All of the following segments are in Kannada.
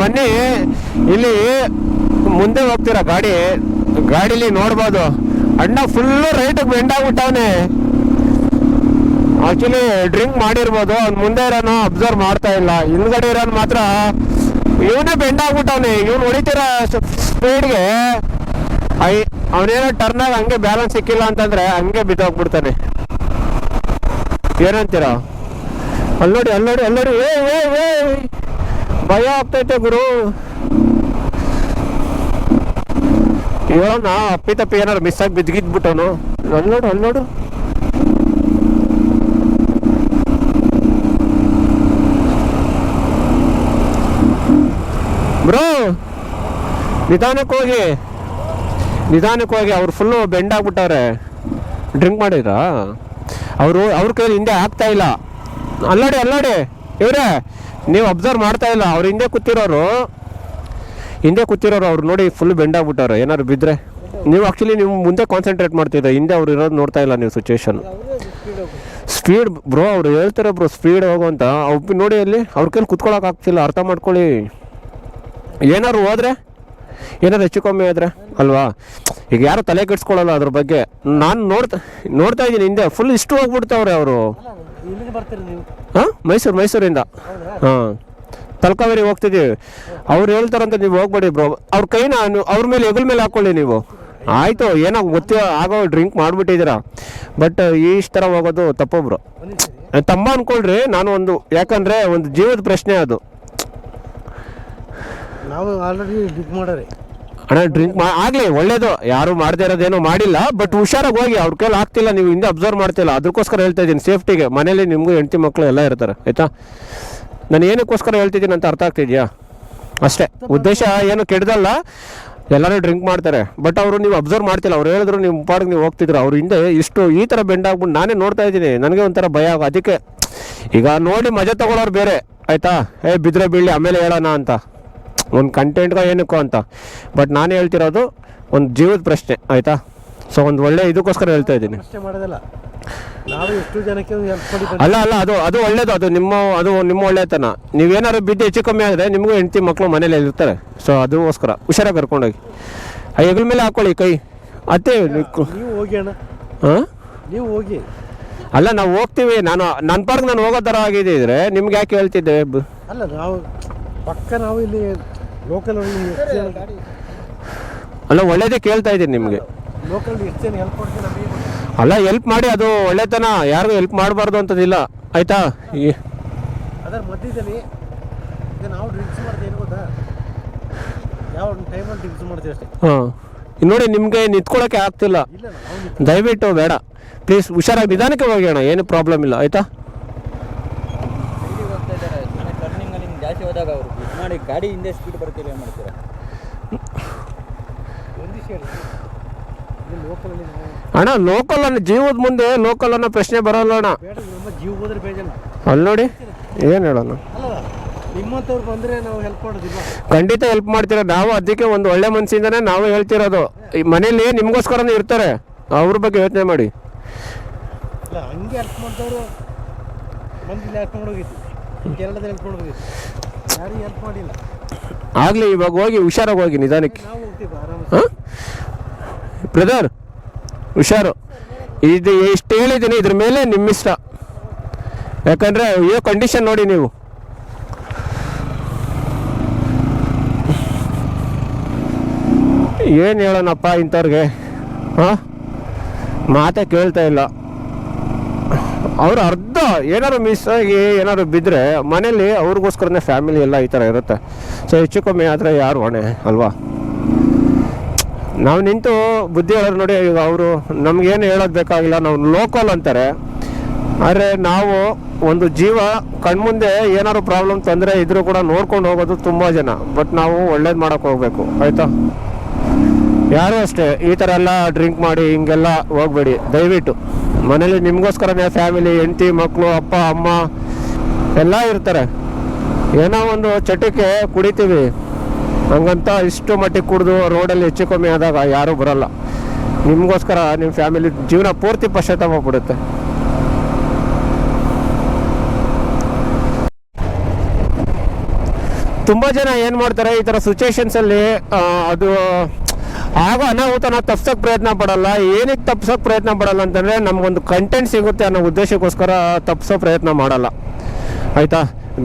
ಬನ್ನಿ. ಇಲ್ಲಿ ಮುಂದೆ ಹೋಗ್ತೀರಾ ಗಾಡಿ? ಗಾಡಿಲಿ ನೋಡ್ಬೋದು. ಅಣ್ಣ ಫುಲ್ಲು ರೈಟಿಗೆ ಬೆಂಡ್ ಆಗ್ಬಿಟ್ಟವನೆ. ಆಕ್ಚುಲಿ ಡ್ರಿಂಕ್ ಮಾಡಿರ್ಬೋದು. ಅವ್ನು ಮುಂದೆ ಇರೋನು ಅಬ್ಸರ್ವ್ ಮಾಡ್ತಾ ಇಲ್ಲ. ಹಿಂದ್ಗಡೆ ಇರೋನು ಮಾತ್ರ ಇವನೇ ಬೆಂಡ್ ಆಗ್ಬಿಟ್ಟವನೆ. ಇವ್ನು ಹೊಡಿತೀರ ಸ್ಪೀಡ್ಗೆ ಐ, ಅವನೇನೋ ಟರ್ನಾಗ ಹಂಗೆ ಬ್ಯಾಲೆನ್ಸ್ ಸಿಕ್ಕಿಲ್ಲ ಅಂತಂದ್ರೆ ಹಂಗೆ ಬಿದ್ದೋಗ್ಬಿಡ್ತಾನೆ. ಅಲ್ಲಿ ನೋಡಿ ಅಲ್ಲಿ ನೋಡಿ ಏ ಏ ಏ ಭಯ ಆಗ್ತೈತೆ ಗುರು. ಹೇಳೋಣ ಅಪ್ಪಿ ತಪ್ಪಿ ಏನಾರು ಮಿಸ್ ಆಗಿ ಬಿದ್ಗಿದ್ಬಿಟ್ಟವನು ಅಲ್ಲಿ ನೋಡು ಅಲ್ಲಿ ನೋಡು. ಬ್ರೋ, ನಿಧಾನಕ್ಕೆ ಹೋಗಿ. ನಿಧಾನಕ್ಕೆ ಹೋಗಿ, ಅವ್ರು ಫುಲ್ಲು ಬೆಂಡ್ ಆಗ್ಬಿಟ್ಟವ್ರೆ. ಡ್ರಿಂಕ್ ಮಾಡಿದ್ರಾ? ಅವರು, ಅವ್ರ ಕೈಲಿ ಹಿಂದೆ ಆಗ್ತಾ ಇಲ್ಲ. ಅಲ್ಲಾಡಿ ಅಲ್ಲಾಡಿ, ಇವ್ರೆ. ನೀವು ಅಬ್ಸರ್ವ್ ಮಾಡ್ತಾ ಇಲ್ಲ, ಅವ್ರ ಹಿಂದೆ ಕೂತಿರೋರು ಹಿಂದೆ ಕೂತಿರೋರು ಅವ್ರು ನೋಡಿ ಫುಲ್ ಬೆಂಡ್ ಆಗ್ಬಿಟ್ಟವ್ರೆ, ಏನಾದ್ರು ಬಿದ್ದರೆ ನೀವು ಆ್ಯಕ್ಚುಲಿ ನೀವು ಮುಂದೆ ಕಾನ್ಸಂಟ್ರೇಟ್ ಮಾಡ್ತಿದ್ರೆ, ಹಿಂದೆ ಅವ್ರು ಇರೋದು ನೋಡ್ತಾ ಇಲ್ಲ ನೀವು ಸಿಚುವೇಶನ್ ಸ್ಪೀಡ್ ಬ್ರೋ ಅವ್ರು ಹೇಳ್ತಾರೆ ಬ್ರೋ ಸ್ಪೀಡ್ ಹೋಗೋ ಅಂತ. ನೋಡಿ ಅಲ್ಲಿ, ಅವ್ರ ಕೈಲಿ ಕುತ್ಕೊಳಕ್ ಆಗ್ತಿಲ್ಲ, ಅರ್ಥ ಮಾಡ್ಕೊಳ್ಳಿ. ಏನಾದ್ರು ಹೋದ್ರೆ, ಏನಾದ್ರು ಹೆಚ್ಚು ಕಮ್ಮಿ ಆದರೆ, ಅಲ್ವಾ? ಈಗ ಯಾರು ತಲೆ ಕೆಡ್ಸ್ಕೊಳ್ಳಲ್ಲ ಅದ್ರ ಬಗ್ಗೆ. ನಾನು ನೋಡ್ತಾ ನೋಡ್ತಾ ಇದ್ದೀನಿ ಹಿಂದೆ ಫುಲ್ ಇಷ್ಟು ಹೋಗ್ಬಿಡ್ತಾವ್ರೆ ಅವರು. ಹಾಂ ಮೈಸೂರು ಮೈಸೂರಿಂದ. ಹಾಂ. ತಲಕಾವೇರಿ ಹೋಗ್ತಿದ್ದೀವಿ. ಅವ್ರು ಹೇಳ್ತಾರಂತ ನೀವು ಹೋಗ್ಬೇಡಿ ಬ್ರೋ. ಅವ್ರ ಕೈನ ಅವ್ರ ಮೇಲೆ ಎಗಲ್ ಮೇಲೆ ಹಾಕೊಳ್ಳಿ ನೀವು. ಆಯಿತು ಏನೋ ಗೊತ್ತಿ ಆಗೋ ಡ್ರಿಂಕ್ ಮಾಡಿಬಿಟ್ಟಿದ್ದೀರಾ. ಬಟ್ ಇಷ್ಟು ಥರ ಹೋಗೋದು ತಪ್ಪು ಬ್ರೋ. ಒಂದಿವ್ಸ ತಮ್ಮ ಅನ್ಕೊಳ್ರಿ ನಾನು ಒಂದು ಯಾಕಂದ್ರೆ ಒಂದು ಜೀವದ ಪ್ರಶ್ನೆ ಅದು. ನಾವು ಆಲ್ರೆಡಿ ಬುಕ್ ಮಾಡಾರೆ. ಅಣ್ಣ ಡ್ರಿಂಕ್ ಆಗ್ಲಿ, ಒಳ್ಳೇದು. ಯಾರು ಮಾಡದೇ ಇರೋದೇನೋ ಮಾಡಿಲ್ಲ ಬಟ್ ಹುಷಾರಾಗಿ ಹೋಗಿ, ಅವ್ರ ಕೈಲಿ ಆಗ್ತಿಲ್ಲ, ನೀವು ಹಿಂದೆ ಅಬ್ಸರ್ವ್ ಮಾಡ್ತಿಲ್ಲ. ಅದಕ್ಕೋಸ್ಕರ ಹೇಳ್ತಾ ಇದ್ದೀನಿ ಸೇಫ್ಟಿಗೆ ಮನೇಲಿ ನಿಮಗೂ ಹೆಂಡತಿ ಮಕ್ಕಳು ಎಲ್ಲ ಇರ್ತಾರೆ, ಆಯ್ತಾ? ನಾನು ಏನಕ್ಕೋಸ್ಕರ ಹೇಳ್ತಿದ್ದೀನಿ ಅಂತ ಅರ್ಥ ಆಗ್ತಿದ್ಯಾ? ಅಷ್ಟೇ. ಉದ್ದೇಶ ಏನು ಕೆಡ್ದಲ್ಲ ಎಲ್ಲರೂ ಡ್ರಿಂಕ್ ಮಾಡ್ತಾರೆ. ಬಟ್ ಅವರು ನೀವು ಅಬ್ಸರ್ವ್ ಮಾಡ್ತಿಲ್ಲ. ಅವ್ರು ಹೇಳಿದ್ರು ನೀವು ಪಾಡಿಗೆ ನೀವು ಹೋಗ್ತಿದ್ರು. ಅವ್ರ ಹಿಂದೆ ಇಷ್ಟು ಈ ಥರ ಬೆಂಡ್ ಆಗ್ಬಿಟ್ಟು ನಾನೇ ನೋಡ್ತಾ ಇದ್ದೀನಿ. ನನಗೆ ಒಂಥರ ಭಯ ಆಗ ಅದಕ್ಕೆ ಈಗ ನೋಡಿ ಮಜಾ ತಗೊಳ್ಳೋರು ಬೇರೆ, ಆಯಿತಾ? ಏ, ಬಿದ್ರೆ ಬೀಳಿ ಆಮೇಲೆ ಹೇಳೋಣ ಅಂತ. ಒಂದು ಕಂಟೆಂಟ್ಗೋ ಏನಕ್ಕೋ ಅಂತ. ಬಟ್ ನಾನು ಹೇಳ್ತಿರೋದು ಒಂದು ಜೀವದ ಪ್ರಶ್ನೆ ಆಯಿತಾ? ಸೊ ಒಂದು ಒಳ್ಳೆ ಇದಕ್ಕೋಸ್ಕರ ಹೇಳ್ತಾ ಇದ್ದೀನಿ. ಅಲ್ಲ ಅಲ್ಲ ಅದು ಅದು ಒಳ್ಳೇದು ಅದು ನಿಮ್ಮ ಅದು ನಿಮ್ಮ ಒಳ್ಳೆತನ. ನೀವೇನಾದ್ರು ಬಿದ್ದು ಹೆಚ್ಚು ಕಮ್ಮಿ ಆದರೆ ನಿಮಗೂ ಹೆಂಡತಿ ಮಕ್ಕಳು ಮನೇಲಿ ಇರ್ತಾರೆ. ಸೊ ಅದಕ್ಕೋಸ್ಕರ ಹುಷಾರಾಗಿ ಕರ್ಕೊಂಡೋಗಿ. ಆ ಹೆಗಲ ಮೇಲೆ ಹಾಕೊಳ್ಳಿ ಕೈ. ಅತ್ತೆ ನೀವು ಹೋಗಿ ಅಣ್ಣ. ಹಾಂ ನೀವು ಹೋಗಿ. ಅಲ್ಲ ನಾವು ಹೋಗ್ತೀವಿ. ನಾನು ನನ್ನ ಪಾರ್ಕ್ ನಾನು ಹೋಗೋ ಥರ ಆಗಿದ್ದಿದ್ರೆ ನಿಮ್ಗೆ ಯಾಕೆ ಹೇಳ್ತಿದ್ದೆ? ಅಲ್ಲ ನಾವು ಪಕ್ಕ ನಾವು ಇಲ್ಲಿ ಲೋಕಲ್ ಅಲ್ಲ ಒಳ್ಳೇದೇ ಕೇಳ್ತಾ ಇದ್ದೀನಿ ನಿಮಗೆ. ಲೋಕಲ್ ಎಷ್ಟು ಜನ ಹೆಲ್ಪ್ ಮಾಡ್ತೀವಿ ನಮಗೆ? ಅಲ್ಲ ಹೆಲ್ಪ್ ಮಾಡಿ ಅದು ಒಳ್ಳೆತನ. ಯಾರಿಗೂ ಹೆಲ್ಪ್ ಮಾಡಬಾರ್ದು ಅಂತದಿಲ್ಲ. ಆಯ್ತಾ? ಅದರ ಮಧ್ಯದಲ್ಲಿ ಈಗ ನಾವು ಡ್ರಿಂಕ್ಸ್ ಮಾಡ್ತೀವಿ ಏನು ಗೊತ್ತಾ? ಯಾವ ಟೈಮಲ್ಲಿ ಡ್ರಿಂಕ್ಸ್ ಮಾಡ್ತೀವಿ ಅಷ್ಟೇ. ಹಾಂ. ನೋಡಿ ನಿಮಗೆ ನಿಂತ್ಕೊಳ್ಳೋಕೆ ಆಗ್ತಿಲ್ಲ. ದಯವಿಟ್ಟು ಬೇಡ. ಪ್ಲೀಸ್ ಹುಷಾರಾಗಿ ನಿಧಾನಕ್ಕೆ ಹೋಗಿ ಅಣ್ಣ ಏನು ಪ್ರಾಬ್ಲಮ್ ಇಲ್ಲ ಆಯ್ತಾ? ಜಾಸ್ತಿ ಹೋದಾಗ ಅವರು ಮಾಡಿ ಗಾಡಿ ಹಿಂದೆ ಸ್ಪೀಡ್ ಬರ್ತೀರಿ ಏನು ಮಾಡ್ತೀರಾ? ಅಣ್ಣ ಲೋಕಲ್ ಅನ್ನ ಜೀವದ ಮುಂದೆ ಲೋಕಲ್ ಅನ್ನೋ ಪ್ರಶ್ನೆ ಬರೋಲ್ಲ ಅಣ್ಣ. ಜೀವ ಹೋದ್ರೆ ಅಲ್ಲಿ ನೋಡಿ ಏನು ಹೇಳೋಣ? ಅಲ್ಲ ನಿಮ್ಮಂಥವ್ರು ಬಂದರೆ ನಾವು ಹೆಲ್ಪ್ ಮಾಡೋದಿಲ್ಲ ಖಂಡಿತ ಹೆಲ್ಪ್ ಮಾಡ್ತೀರ. ನಾವು ಅದಕ್ಕೆ ಒಂದು ಒಳ್ಳೆ ಮನಸ್ಸಿಂದನೇ ನಾವು ಹೇಳ್ತಿರೋದು. ಈ ಮನೇಲಿ ನಿಮಗೋಸ್ಕರನೇ ಇರ್ತಾರೆ. ಅವ್ರ ಬಗ್ಗೆ ಯೋಚನೆ ಮಾಡಿ. ಹಂಗೆ ಹೆಲ್ಪ್ ಮಾಡಿದವರು ಮಂದಿಲ್ಲ ಹೆಲ್ಪ್ ಮಾಡೋಗಿತ್ತು ಕೇರಳದಲ್ಲಿ ಹೆಲ್ಪ್ ಆಗಲಿ, ಇವಾಗ ಹೋಗಿ, ಹುಷಾರಾಗಿ ಹೋಗಿ ನಿಧಾನಕ್ಕೆ. ಹಾಂ? ಬ್ರದರ್ ಹುಷಾರು. ಇದು ಎಷ್ಟು ಹೇಳಿದ್ದೀನಿ, ಇದ್ರ ಮೇಲೆ ನಿಮ್ಮಿಷ್ಟ ಯಾಕಂದರೆ ಏ ಕಂಡೀಷನ್ ನೋಡಿ ನೀವು. ಏನು ಹೇಳೋಣಪ್ಪ ಇಂಥವ್ರಿಗೆ? ಹಾಂ? ಮಾತೇ ಕೇಳ್ತಾ ಇಲ್ಲ. ಅವ್ರು ಅರ್ಧ ಏನಾದ್ರು ಮಿಸ್ ಆಗಿ ಏನಾದ್ರು ಬಿದ್ದರೆ ಮನೇಲಿ ಅವ್ರಿಗೋಸ್ಕರನೇ ಫ್ಯಾಮಿಲಿ ಎಲ್ಲ ಈ ಥರ ಇರುತ್ತೆ. ಸೊ ಹೆಚ್ಚು ಕಮ್ಮಿ ಆದರೆ ಯಾರು ಹೊಣೆ, ಅಲ್ವಾ? ನಾವು ನಿಂತು ಬುದ್ಧಿ ಹೇಳೋರು ನೋಡಿ, ಈಗ ಅವರು ನಮಗೇನು ಹೇಳೋದು ಬೇಕಾಗಿಲ್ಲ, ನಾವು ಲೋಕಲ್ ಅಂತಾರೆ. ಆದರೆ ನಾವು ಒಂದು ಜೀವ ಕಣ್ಮುಂದೆ ಏನಾದ್ರು ಪ್ರಾಬ್ಲಮ್ ತೊಂದರೆ ಇದ್ರೂ ಕೂಡ ನೋಡ್ಕೊಂಡು ಹೋಗೋದು ತುಂಬ ಜನ. ಬಟ್ ನಾವು ಒಳ್ಳೇದು ಮಾಡೋಕೆ ಹೋಗಬೇಕು, ಆಯಿತಾ? ಯಾರು ಅಷ್ಟೇ, ಈ ಥರ ಎಲ್ಲ ಡ್ರಿಂಕ್ ಮಾಡಿ ಹಿಂಗೆಲ್ಲ ಹೋಗ್ಬೇಡಿ. ದಯವಿಟ್ಟು. ಮನೇಲಿ ನಿಮಗೋಸ್ಕರನೇ ಫ್ಯಾಮಿಲಿ ಹೆಂಡತಿ ಮಕ್ಕಳು ಅಪ್ಪ, ಅಮ್ಮ, ಎಲ್ಲ ಇರ್ತಾರೆ. ಏನೋ ಒಂದು ಚಟಕ್ಕೆ ಕುಡಿತೀವಿ. ಹಂಗಂತ ಇಷ್ಟು ಮಟ್ಟಿಗೆ ಕುಡಿದು ರೋಡಲ್ಲಿ ಹೆಚ್ಚು ಕಮ್ಮಿ ಆದಾಗ ಯಾರೂ ಬರಲ್ಲ. ನಿಮಗೋಸ್ಕರ ನಿಮ್ಮ ಫ್ಯಾಮಿಲಿ ಜೀವನ ಪೂರ್ತಿ ಪಶ್ಚಾತ್ತಾಪ ಬಿಡುತ್ತೆ ತುಂಬ ಜನ ಏನು ಮಾಡ್ತಾರೆ, ಈ ಥರ ಸಿಚುವೇಶನ್ಸಲ್ಲಿ ಅದು ಆಗೋ ಅನಾಹುತನ ತಪ್ಸೋಕೆ ಪ್ರಯತ್ನ ಪಡಲ್ಲ. ಏನಕ್ಕೆ ತಪ್ಸೋಕೆ ಪ್ರಯತ್ನ ಪಡಲ್ಲ ಅಂತಂದರೆ ನಮಗೊಂದು ಕಂಟೆಂಟ್ ಸಿಗುತ್ತೆ ಅನ್ನೋ ಉದ್ದೇಶಕ್ಕೋಸ್ಕರ ತಪ್ಸೋ ಪ್ರಯತ್ನ ಮಾಡಲ್ಲ. ಆಯಿತಾ?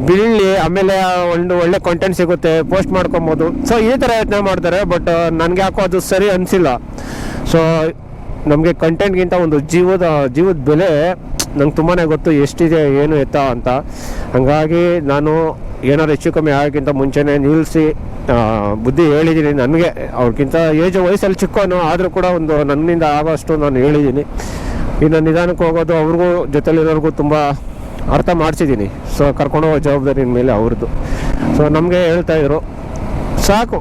ಬೀಳಿ ಆಮೇಲೆ ಒಂದು ಒಳ್ಳೆ ಕಂಟೆಂಟ್ ಸಿಗುತ್ತೆ ಪೋಸ್ಟ್ ಮಾಡ್ಕೊಬೋದು. ಸೊ ಈ ಥರ ಯತ್ನ ಮಾಡ್ತಾರೆ ಬಟ್ ನನಗೆ ಯಾಕೋ ಅದು ಸರಿ ಅನಿಸಿಲ್ಲ. ಸೊ ನಮಗೆ ಕಂಟೆಂಟ್ಗಿಂತ ಒಂದು ಜೀವದ ಜೀವದ ಬೆಲೆ ನಂಗೆ ತುಂಬಾ ಗೊತ್ತು, ಎಷ್ಟಿದೆ, ಏನು ಎತ್ತ ಅಂತ. ಹಾಗಾಗಿ ನಾನು ಏನಾದ್ರು ಹೆಚ್ಚು ಕಮ್ಮಿ ಆಗೋಕ್ಕಿಂತ ಮುಂಚೆನೇ ನಿಲ್ಲಿಸಿ ಬುದ್ಧಿ ಹೇಳಿದ್ದೀನಿ ನನಗೆ ಅವ್ರಿಗಿಂತ ಏಜ್ ವಯಸ್ಸಲ್ಲಿ ಚಿಕ್ಕವನು, ಆದರೂ ಕೂಡ ಒಂದು ನನ್ನಿಂದ ಆಗೋಷ್ಟು ನಾನು ಹೇಳಿದ್ದೀನಿ ಇನ್ನು ನಿಧಾನಕ್ಕೆ ಹೋಗೋದು ಅವ್ರಿಗೂ ಜೊತೆಲಿರೋರಿಗೂ ತುಂಬ ಅರ್ಥ ಮಾಡಿಸಿದ್ದೀನಿ ಸೊ ಕರ್ಕೊಂಡು ಹೋಗೋ ಜವಾಬ್ದಾರಿ ಮೇಲೆ ಅವ್ರದ್ದು. ಸೊ ನಮಗೆ ಹೇಳ್ತಾಯಿದ್ರು ಸಾಕು